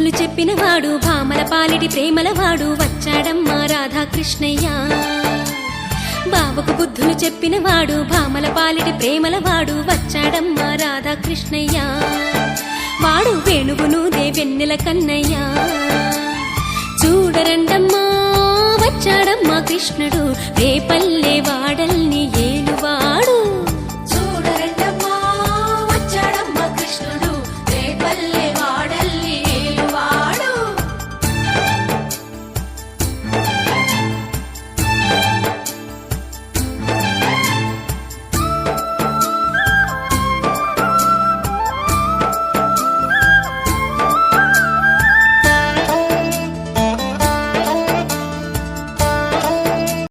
కథలు బుద్ధులు చెప్పినవాడు భామల పాలిటి ప్రేమలవాడు వచ్చాడమ్మా రాధాకృష్ణయ్య. బావకు బుద్ధులు చెప్పినవాడు భామల పాలిటి ప్రేమలవాడు వచ్చాడమ్మా రాధాకృష్ణయ్య. వాడు వేణువును వెన్నెల కన్నయ్య. చూడరండమ్మా వచ్చాడమ్మా కృష్ణుడు రేపల్లె